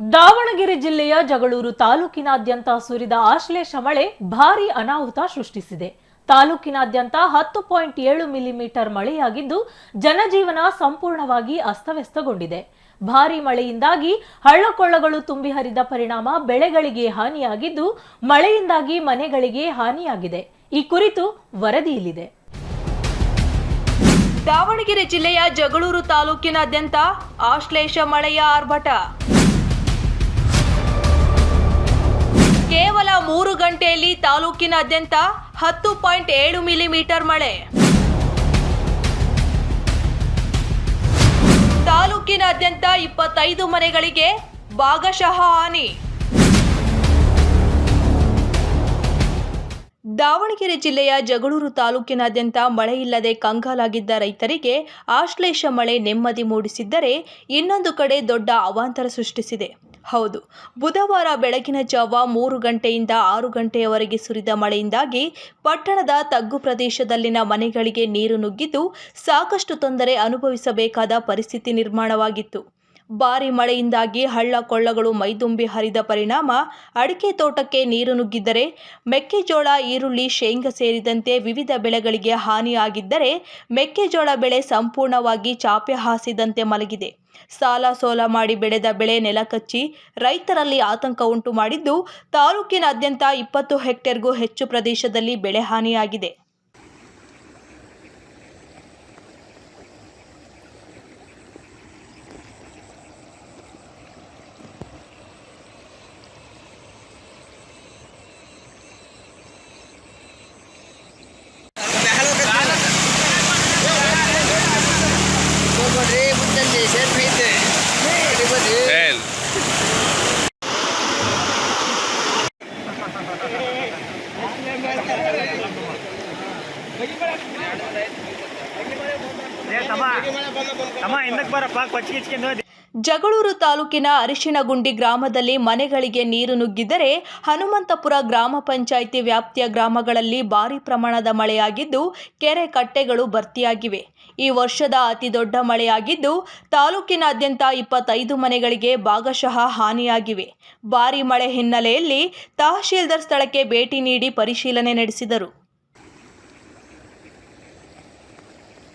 ದಾವಣಗೆರೆ ಜಿಲ್ಲೆಯ ಜಗಳೂರು ತಾಲೂಕಿನಾದ್ಯಂತ ಸುರಿದ ಆಶ್ಲೇಷ ಮಳೆ ಭಾರೀ ಅನಾಹುತ ಸೃಷ್ಟಿಸಿದೆ. ತಾಲೂಕಿನಾದ್ಯಂತ ಹತ್ತು ಪಾಯಿಂಟ್ ಏಳು ಮಿಲಿಮೀಟರ್ ಮಳೆಯಾಗಿದ್ದು, ಜನಜೀವನ ಸಂಪೂರ್ಣವಾಗಿ ಅಸ್ತವ್ಯಸ್ತಗೊಂಡಿದೆ. ಭಾರೀ ಮಳೆಯಿಂದಾಗಿ ಹಳ್ಳಕೊಳ್ಳಗಳು ತುಂಬಿ ಹರಿದ ಪರಿಣಾಮ ಬೆಳೆಗಳಿಗೆ ಹಾನಿಯಾಗಿದ್ದು, ಮಳೆಯಿಂದಾಗಿ ಮನೆಗಳಿಗೆ ಹಾನಿಯಾಗಿದೆ. ಈ ಕುರಿತು ವರದಿ ಇಲ್ಲಿದೆ ದಾವಣಗೆರೆ ಜಿಲ್ಲೆಯ ಜಗಳೂರು ತಾಲೂಕಿನಾದ್ಯಂತ ಆಶ್ಲೇಷ ಮಳೆಯ ಆರ್ಭಟ. ಗಂಟೆಯಲ್ಲಿ ತಾಲೂಕಿನಾದ್ಯಂತ ಹತ್ತು ಪಾಯಿಂಟ್ ಏಳು ಮಿಲಿಮೀಟರ್ ಮಳೆ. ತಾಲೂಕಿನಾದ್ಯಂತ ಇಪ್ಪತ್ತೈದು ಮನೆಗಳಿಗೆ ಭಾಗಶಃ ಹಾನಿ. ದಾವಣಗೆರೆ ಜಿಲ್ಲೆಯ ಜಗಳೂರು ತಾಲೂಕಿನಾದ್ಯಂತ ಮಳೆಯಿಲ್ಲದೆ ಕಂಗಾಲಾಗಿದ್ದ ರೈತರಿಗೆ ಆಶ್ಲೇಷ ಮಳೆ ನೆಮ್ಮದಿ ಮೂಡಿಸಿದ್ದರೆ ಇನ್ನೊಂದು ಕಡೆ ದೊಡ್ಡ ಅವಾಂತರ ಸೃಷ್ಟಿಸಿದೆ. ಹೌದು. ಬುಧವಾರ ಬೆಳಗಿನ ಜಾವ ಮೂರು ಗಂಟೆಯಿಂದ ಆರು ಗಂಟೆಯವರೆಗೆ ಸುರಿದ ಮಳೆಯಿಂದಾಗಿ ಪಟ್ಟಣದ ತಗ್ಗು ಪ್ರದೇಶದಲ್ಲಿನ ಮನೆಗಳಿಗೆ ನೀರು ನುಗ್ಗಿದ್ದು ಸಾಕಷ್ಟು ತೊಂದರೆ ಅನುಭವಿಸಬೇಕಾದ ಪರಿಸ್ಥಿತಿ ನಿರ್ಮಾಣವಾಗಿತ್ತು. ಭಾರಿ ಮಳೆಯಿಂದಾಗಿ ಹಳ್ಳ ಕೊಳ್ಳಗಳು ಮೈದುಂಬಿ ಹರಿದ ಪರಿಣಾಮ, ಅಡಿಕೆ ತೋಟಕ್ಕೆ ನೀರು ನುಗ್ಗಿದ್ದರೆ, ಮೆಕ್ಕೆಜೋಳ, ಈರುಳ್ಳಿ, ಶೇಂಗಾ ಸೇರಿದಂತೆ ವಿವಿಧ ಬೆಳೆಗಳಿಗೆ ಹಾನಿಯಾಗಿದ್ದರೆ ಮೆಕ್ಕೆಜೋಳ ಬೆಳೆ ಸಂಪೂರ್ಣವಾಗಿ ಚಾಪೆ ಹಾಸಿದಂತೆ ಮಲಗಿದೆ. ಸಾಲ ಸೋಲ ಮಾಡಿ ಬೆಳೆದ ಬೆಳೆ ನೆಲಕಚ್ಚಿ ರೈತರಲ್ಲಿ ಆತಂಕ ಉಂಟು ಮಾಡಿದ್ದು, ತಾಲೂಕಿನಾದ್ಯಂತ ಇಪ್ಪತ್ತು ಹೆಕ್ಟೇರ್ಗೂ ಹೆಚ್ಚು ಪ್ರದೇಶದಲ್ಲಿ ಬೆಳೆ ಹಾನಿಯಾಗಿದೆ. ಜಗಳೂರು ತಾಲೂಕಿನ ಅರಿಶಿನಗುಂಡಿ ಗ್ರಾಮದಲ್ಲಿ ಮನೆಗಳಿಗೆ ನೀರು ನುಗ್ಗಿದರೆ ಹನುಮಂತಪುರ ಗ್ರಾಮ ಪಂಚಾಯಿತಿ ವ್ಯಾಪ್ತಿಯ ಗ್ರಾಮಗಳಲ್ಲಿ ಭಾರೀ ಪ್ರಮಾಣದ ಮಳೆಯಾಗಿದ್ದು, ಕೆರೆ ಕಟ್ಟೆಗಳು ಭರ್ತಿಯಾಗಿವೆ. ಈ ವರ್ಷದ ಅತಿ ದೊಡ್ಡ ಮಳೆಯಾಗಿದ್ದು, ತಾಲೂಕಿನಾದ್ಯಂತ ಇಪ್ಪತ್ತೈದು ಮನೆಗಳಿಗೆ ಭಾಗಶಃ ಹಾನಿಯಾಗಿವೆ. ಭಾರೀ ಮಳೆ ಹಿನ್ನೆಲೆಯಲ್ಲಿ ತಹಶೀಲ್ದಾರ್ ಸ್ಥಳಕ್ಕೆ ಭೇಟಿ ನೀಡಿ ಪರಿಶೀಲನೆ ನಡೆಸಿದರು.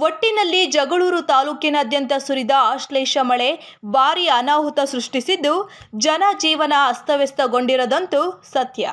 ಒಟ್ಟಿನಲ್ಲಿ ಜಗಳೂರು ತಾಲೂಕಿನಾದ್ಯಂತ ಸುರಿದ ಆಶ್ಲೇಷ ಮಳೆ ಭಾರೀ ಅನಾಹುತ ಸೃಷ್ಟಿಸಿದ್ದು ಜನಜೀವನ ಅಸ್ತವ್ಯಸ್ತಗೊಂಡಿರದಂತೂ ಸತ್ಯ.